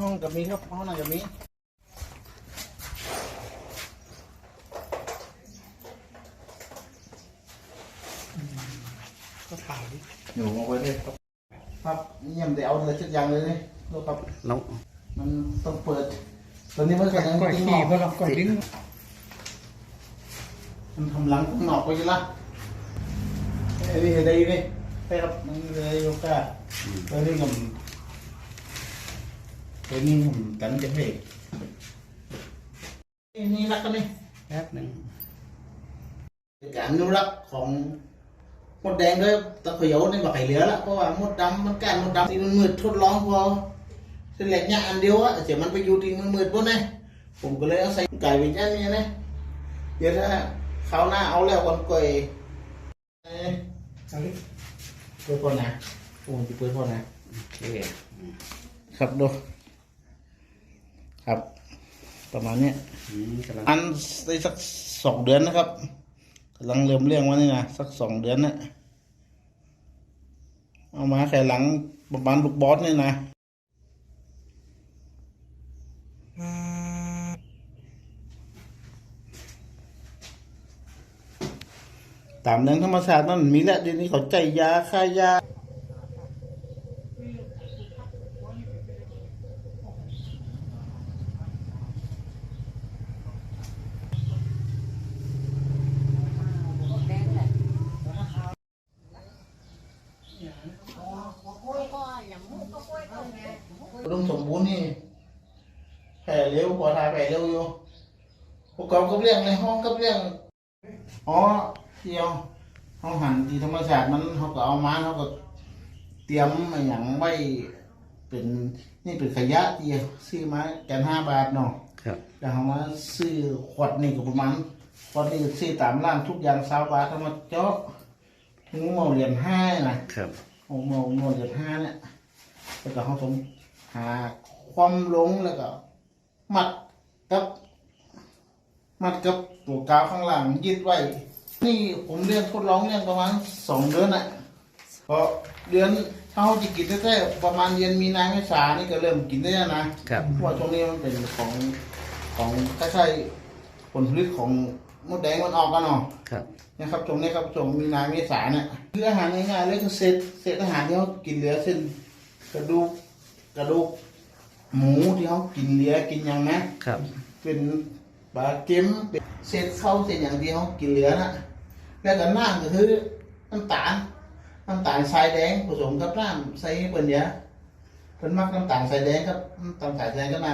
ห้องกับมีครับห้องนั่งกับมีก็เปล่าดิอยู่มาไว้เลยครับครับเยี่ยมแต่เอาเลยสักอย่างเลยนี่ดูครับแล้วมันต้องเปิดตอนนี้มันก็ยังก่อยติ้งขี้ออกเพราะเราก่อยดิ้นมันทำหลังข้างนอกไปกันละไอ้นี่ได้นี่ใช่ครับมันเลยโยก้าตัวนี้กับ ตัวนี้ผมกันจะให้นี่นี่รักกันนี่แป๊บหนึ่งการอนุรักษ์ของมดแดงด้วยตะเขียวนี่บอกไข่เหลือละเพราะว่ามดดำมันการมดดำที่มันมืดทดลองพอเส้นเหล็กเนี่ยอันเดียวอะเสียมันไปอยู่ที่มันมืดพวกนี้ผมก็เลยเอาใส่ไก่ไปย่างเนี่ยนะเดี๋ยวถ้าคราวหน้าเอาแล้วคนก่อยเอ้ยเอาดิเปิดพอนะโอ้จะเปิดพอนะโอเคครับดู ครับ ประมาณเนี้ยอืมกำลังอันได้สักสองเดือนนะครับกำลังเริ่มเรื่องว่านี่นะสักสองเดือนนะเอามาแค่หลังประมาณลูกบอสนี่นะตามเรื่องธรรมชาตินั่นมีแล้วเดี๋ยวนี้เขาใจยาค่ายา ดมสมบูรณ์นี่แผ่เร็วกว่าทายแผ่เร็วอยู่ประกอบกับเรื่องในห้องกับเรื่องอ๋อเที่ยวห้องหันที่ธรรมชาติมันเขาก็เอามาเขาก็เตรียมมาอย่างไว้เป็นนี่เป็นขยะที่ซื้อมาแกนห้าบาทเนาะครับแล้วเขามาซื้อขวดนี่ก็ประมาณขวดนี่ซื้อตามร้านทุกอย่างสาวบาทเขามาเจาะถึงหมอเหรียญห้านะครับโอ้หมอหมอเหรียญห้าเนี่ยแล้วก็เขาต้อง หาความหลงแล้วก็ มัดกับมัดกับตัวกาวข้างหลังยึดไว้ นี่ผมเรียนทดลองเรียนประมาณสองเดือนน่ะพอเดือนเท่าจะกินได้ๆประมาณเดือนมีนาเมษานี่ก็เริ่มกินได้แล้วนะครับเพราะว่าช่วงนี้มันเป็นของของคล้ายๆผลผลิตของมดแดงมันออกกันเนาะครับนะครับช่วงนี้ครับช่วงมีนาเมษาเนี่ยคืออาหารง่ายๆเลยคือเศษเศษอาหารที่เขากินเหลือเส้นกระดูก กระดูกหมูที่เขากินเหลือกินอย่างนะครับ เป็นปลาเค็มเป็นเศษข้าวเศษอย่างที่เขากินเหลือนะแล้วก็น้ำก็คือน้ำตาลน้ำตาลทรายแดงผสมกับน้ำใส่เปิ่นเดียวเพิ่นมักน้ำตาลใส่แดงครับน้ำตาลใส่แดงก็น้